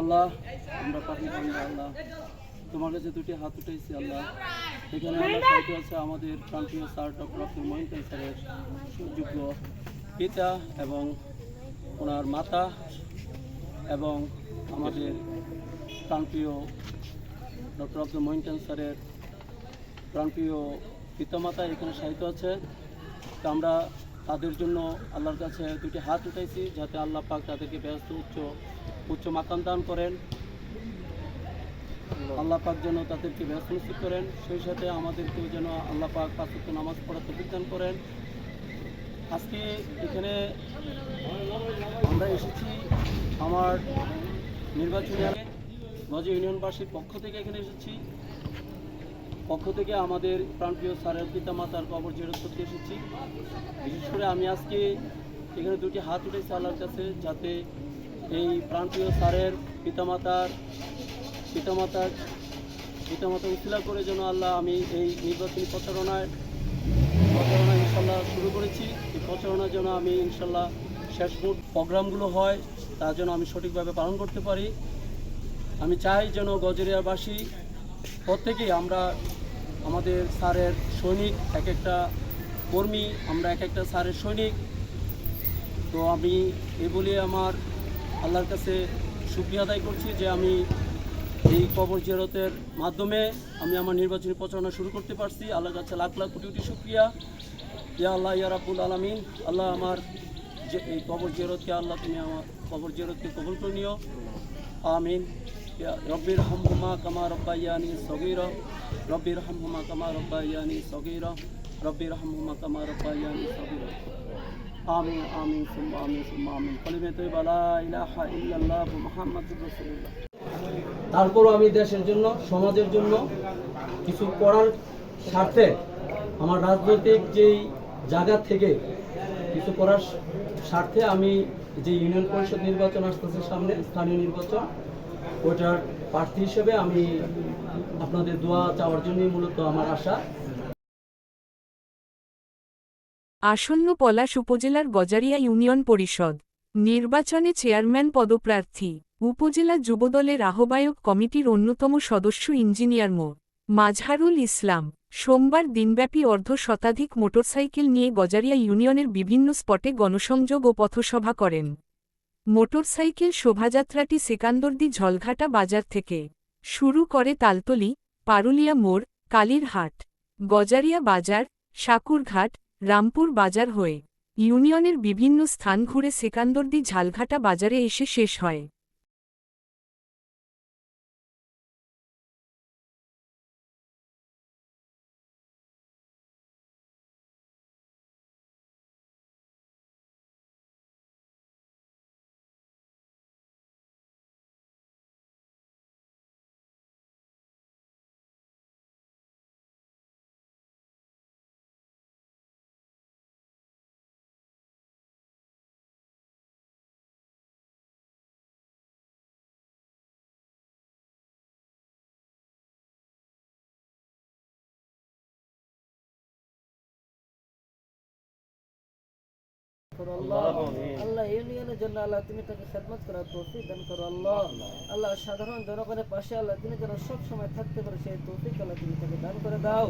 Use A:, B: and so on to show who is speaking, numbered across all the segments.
A: আল্লাহ, আমরা পাখি আল্লাহ। তোমার কাছে দুটি হাত উঠেছি আল্লাহ। এখানে সাহিত্য আছে, আমাদের প্রান্তীয় স্যার ডক্টর আব্দুল মহিন স্যারের সুযোগ্য পিতা এবং ওনার মাতা এবং আমাদের প্রান্তীয় ডক্টর আব্দুল মহিন স্যারের প্রাণপ্রিয় পিতামাতা এখানে সাহিত্য আছে। তো আমরা তাদের জন্য আল্লাহর কাছে দুটি হাত উঠাইছি যাতে আল্লাহ পাক তাদেরকে ব্যস্ত উচ্চ উচ্চ মাকাম দান করেন। আল্লাহ। পাক যেন তাদেরকে ব্যস্ত নিশ্চিত করেন। সেই সাথে আমাদেরকেও যেন আল্লাহ পাক পাঁচত্ব নামাজ পড়াতে বিজ্ঞান করেন। আজকে এখানে আমরা এসেছি আমার নির্বাচনী আগে। গজ ইউনিয়নবাসীর পক্ষ থেকে এখানে এসেছি। পক্ষ থেকে আমাদের প্রাণপ্রিয় স্যারের পিতা মাতার কবর জেরত করতে এসেছি। বিশেষ করে আমি আজকে এখানে দুটি হাত উঠেছি আল্লাহর কাছে যাতে এই প্রাণপ্রিয় স্যারের পিতামাতার পিতামাতার পিতামাতা উশিলা করে যেন আল্লাহ আমি এই নির্বাচনী প্রচারণায় প্রচারণা ইনশাল্লাহ শুরু করেছি। এই প্রচারণার জন্য আমি ইনশাল্লাহ শেষ প্রোগ্রামগুলো হয় তার জন্য আমি সঠিকভাবে পালন করতে পারি। আমি চাই যেন গজরিয়াবাসী প্রত্যেকেই আমরা আমাদের স্যারের সৈনিক, এক একটা কর্মী, আমরা এক একটা স্যারের সৈনিক। তো আমি এই বলে আমার আল্লাহর কাছে সুক্রিয়া আদায় করছি যে আমি এই কবর জিয়ারতের মাধ্যমে আমি আমার নির্বাচনী প্রচারণা শুরু করতে পারছি। আল্লাহর কাছে লাখ লাখ কোটি কোটি সুক্রিয়া ইয়া আল্লাহ, ইয়া রাব্বুল আলামিন, আল্লাহ আমার যে এই কবর জিয়ারতকে, আল্লাহ তুমি আমার কবর জিয়ারতকে কবুল করে নিও। আমিন। রব্বির কামা রব্বাইয়ানি সগীরা, রব্বির কামা রব্বাইয়ানি সগীরা, রব্বির কামা রব্বাইয়ানি সগীরা। সুম্মা সুম্মা কলিমে ইলাহা ইল্লাল্লাহ তারপরও আমি দেশের জন্য, সমাজের জন্য কিছু করার স্বার্থে আমার রাজনৈতিক যেই জায়গা থেকে কিছু করার স্বার্থে আমি যে ইউনিয়ন পরিষদ নির্বাচন আসতেছে সামনে, স্থানীয় নির্বাচন ওটার প্রার্থী হিসেবে আমি আপনাদের দোয়া চাওয়ার জন্যই মূলত আমার আশা।
B: আসন্ন পলাশ উপজেলার গজারিয়া ইউনিয়ন পরিষদ নির্বাচনে চেয়ারম্যান পদপ্রার্থী, উপজেলা যুবদলের আহ্বায়ক কমিটির অন্যতম সদস্য ইঞ্জিনিয়ার মো. মাজহারুল ইসলাম সোমবার দিনব্যাপী অর্ধ শতাধিক মোটরসাইকেল নিয়ে গজারিয়া ইউনিয়নের বিভিন্ন স্পটে গণসংযোগ ও পথসভা করেন। মোটরসাইকেল শোভাযাত্রাটি সেকান্দরদি ঝলঘাটা বাজার থেকে শুরু করে তালতলি, পারুলিয়া মোড়, কালীরহাট, গজারিয়া বাজার, সাকুরঘাট, রামপুর বাজার হয়ে ইউনিয়নের বিভিন্ন স্থান ঘুরে সেকান্দরদি ঝালঘাটা বাজারে এসে শেষ হয়।
C: করো আল্লাহ। আল্লাহ ইউনিয়নের জন্য আল্লাহ তুমি তাকে খেদমত করার তৌফিক দান করো আল্লাহ। আল্লাহ সাধারণ জনগণের পাশে আল্লাহ তিনি যেন সবসময় থাকতে পারে সেই তৌফিক আল্লাহ তুমি তাকে দান করে দাও।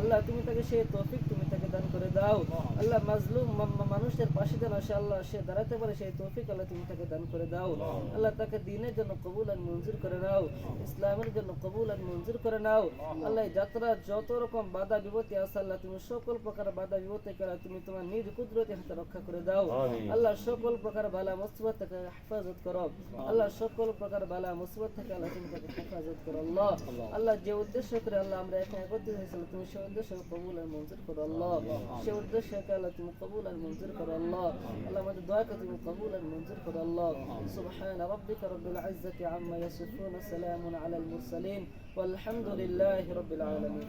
C: আল্লাহ তুমি তাকে সেই তৌফিক তুমি তাকে দান করে দাও। আল্লাহ মাজলুম মানুষের পাশে যেন সে আল্লাহ সে দাঁড়াতে পারে সেই তৌফিক আল্লাহ তুমি তাকে দান করে দাও। আল্লাহ তাকে দিনের জন্য কবুল আর মঞ্জুর করে নাও। ইসলামের জন্য কবুল আর মঞ্জুর করে নাও। আল্লাহ এই যাত্রার যত রকম বাধা বিপত্তি আছে আল্লাহ তুমি সকল প্রকার বাধা বিপত্তি করে তুমি তোমার নিজ কুদরতি হাতে রক্ষা করে দাও। আল্লাহ সকল প্রকার বালা মুসিবত থেকে হেফাজত করো। আল্লাহ সকল প্রকার বালা মুসিবত থেকে আল্লাহ তুমি তাকে হেফাজত করো। আল্লাহ। আল্লাহ যে উদ্দেশ্য করে আল্লাহ আমরা এখানে একত্রিত হয়েছিল তুমি সেই উদ্দেশ্য কবুল আর মঞ্জুর করো। আল্লাহ। সেই উদ্দেশ্য আল্লাহ তুমি কবুল আর মঞ্জুর করো আল্লাহ আল্লাহ আমাদের দয়াকে তুমি কবুল আর মঞ্জুর করো আল্লাহ سبحان ربك رب العزة عما يصفون سلام على المرسلين والحمد لله رب العالمين